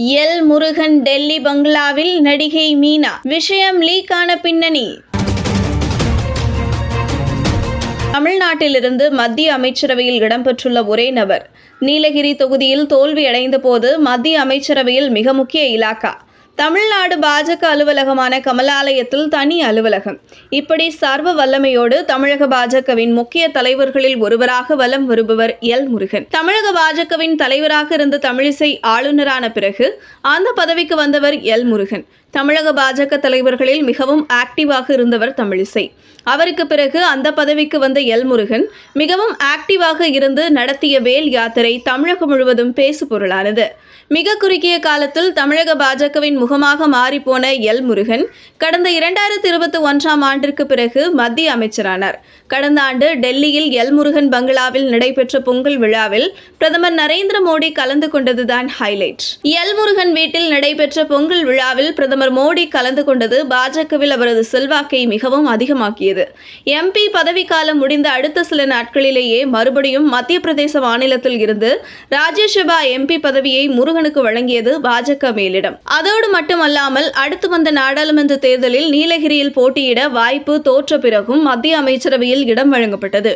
L. Murugan Delhi பங்களாவில் நடிகை மீனா. விஷயம் லீக் ஆன பின்னணி. தமிழ்நாட்டிலிருந்து மத்திய அமைச்சரவையில் இடம்பெற்றுள்ள ஒரே நபர். நீலகிரி தொகுதியில் தோல்வியடைந்த போது மத்திய அமைச்சரவையில் மிக முக்கிய இலாக்கா. தமிழ்நாடு பாஜக அலுவலகமான கமலாலயத்தில் தனி அலுவலகம். இப்படி சர்வ வல்லமையோடு தமிழக பாஜகவின் முக்கிய தலைவர்களில் ஒருவராக வலம் வருபவர் எல் முருகன். தமிழக பாஜகவின் தலைவராக இருந்த தமிழிசை ஆளுநரான பிறகு அந்த பதவிக்கு வந்தவர் எல் முருகன். தமிழக பாஜக தலைவர்களில் மிகவும் ஆக்டிவாக இருந்தவர் தமிழிசை. அவருக்கு பிறகு அந்த பதவிக்கு வந்த எல் முருகன் மிகவும் ஆக்டிவாக இருந்து நடத்திய வேல் யாத்திரை தமிழகம் முழுவதும் பேசு பொருளானது மிக குறுகிய காலத்தில் தமிழக பாஜகவின் முகமாக மாறிப்போன எல். முருகன் கடந்த இரண்டாயிரத்தி இருபத்தி ஒன்றாம் ஆண்டிற்கு பிறகு மத்திய அமைச்சரானார். கடந்த ஆண்டு டெல்லியில் எல். முருகன் பங்களாவில் நடைபெற்ற பொங்கல் விழாவில் பிரதமர் நரேந்திர மோடி கலந்து கொண்டதுதான் ஹைலைட். எல். முருகன் வீட்டில் நடைபெற்ற பொங்கல் விழாவில் பிரதமர் மோடி கலந்து கொண்டது பாஜகவில் அவரது செல்வாக்கை மிகவும் அதிகமாக்கியது. எம்பி பதவிக்காலம் முடிந்த அடுத்த சில நாட்களிலேயே மறுபடியும் மத்திய பிரதேச மாநிலத்தில் இருந்து ராஜ்யசபா எம்பி பதவியை முருகனுக்கு வழங்கியது பாஜக மேலிடம். அதோடு மட்டுமல்லாமல் அடுத்து வந்த நாடாளுமன்ற தேர்தலில் நீலகிரியில் போட்டியிட வாய்ப்பு தோற்ற பிறகும் மத்திய அமைச்சரவையில் இடம் வழங்கப்பட்டது.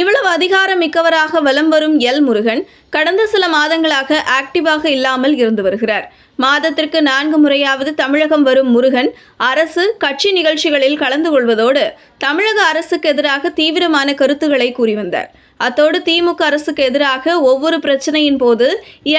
இவ்வளவு அதிகாரம் மிக்கவராக வலம் வரும் எல் முருகன் கடந்த சில மாதங்களாக ஆக்டிவாக இல்லாமல் இருந்து வருகிறார். மாதத்திற்கு நான்கு முறையாவது தமிழகம் வரும் முருகன் அரசு கட்சி நிகழ்ச்சிகளில் கலந்து கொள்வதோடு தமிழக அரசுக்கு எதிராக தீவிரமான கருத்துக்களை கூறி வந்தார். அத்தோடு திமுக அரசுக்கு எதிராக ஒவ்வொரு பிரச்சனையின் போது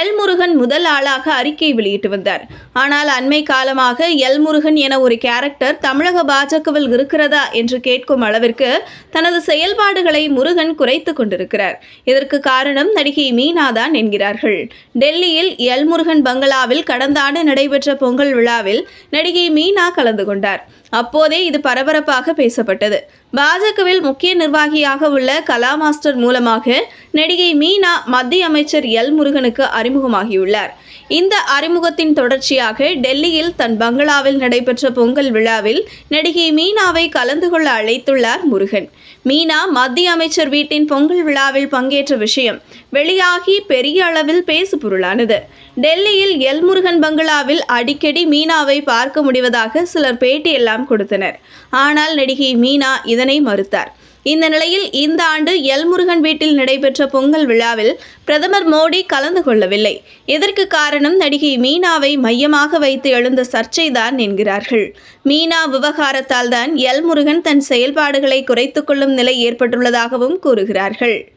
எல் முருகன் முதல் ஆளாக அறிக்கை வெளியிட்டு வந்தார். ஆனால் அண்மை காலமாக எல் முருகன் என ஒரு கேரக்டர் தமிழக பாஜகவில் இருக்கிறதா என்று கேட்கும் அளவிற்கு தனது செயல்பாடுகளை முருகன் குறைத்து கொண்டிருக்கிறார். இதற்கு காரணம் நடிகை மீனா தான் என்கிறார்கள். டெல்லியில் எல்முருகன் பங்களாவில் கடந்த ஆண்டு நடைபெற்ற பொங்கல் விழாவில் நடிகை மீனா கலந்து கொண்டார். அப்போதே இது பரபரப்பாக பேசப்பட்டது. பாஜகவில் முக்கிய நிர்வாகியாக உள்ள கலா மாஸ்டர் மூலமாக நடிகை மீனா மத்திய அமைச்சர் எல் முருகனுக்கு அறிமுகமாகியுள்ளார். இந்த அறிமுகத்தின் தொடர்ச்சியாக டெல்லியில் தன் பங்களாவில் நடைபெற்ற பொங்கல் விழாவில் நடிகை மீனாவை கலந்து கொள்ள அழைத்துள்ளார் முருகன். மீனா மத்திய அமைச்சர் வீட்டின் பொங்கல் விழாவில் பங்கேற்ற விஷயம் வெளியாகி பெரிய அளவில் பேசு பொருளானது. டெல்லியில் எல் முருகன் பங்களாவில் அடிக்கடி மீனாவை பார்க்க முடிவதாக சிலர் பேட்டியெல்லாம் கொடுத்தனர். ஆனால் நடிகை மீனா இதனை மறுத்தார். இந்த நிலையில் இந்த ஆண்டு எல் முருகன் வீட்டில் நடைபெற்ற பொங்கல் விழாவில் பிரதமர் மோடி கலந்து கொள்ளவில்லை. இதற்கு காரணம் நடிகை மீனாவை மையமாக வைத்து எழுந்த சர்ச்சைதான் என்கிறார்கள். மீனா விவகாரத்தால் தான் எல் முருகன் தன் செயல்பாடுகளை குறைத்து கொள்ளும் நிலை ஏற்பட்டுள்ளதாகவும் கூறுகிறார்கள்.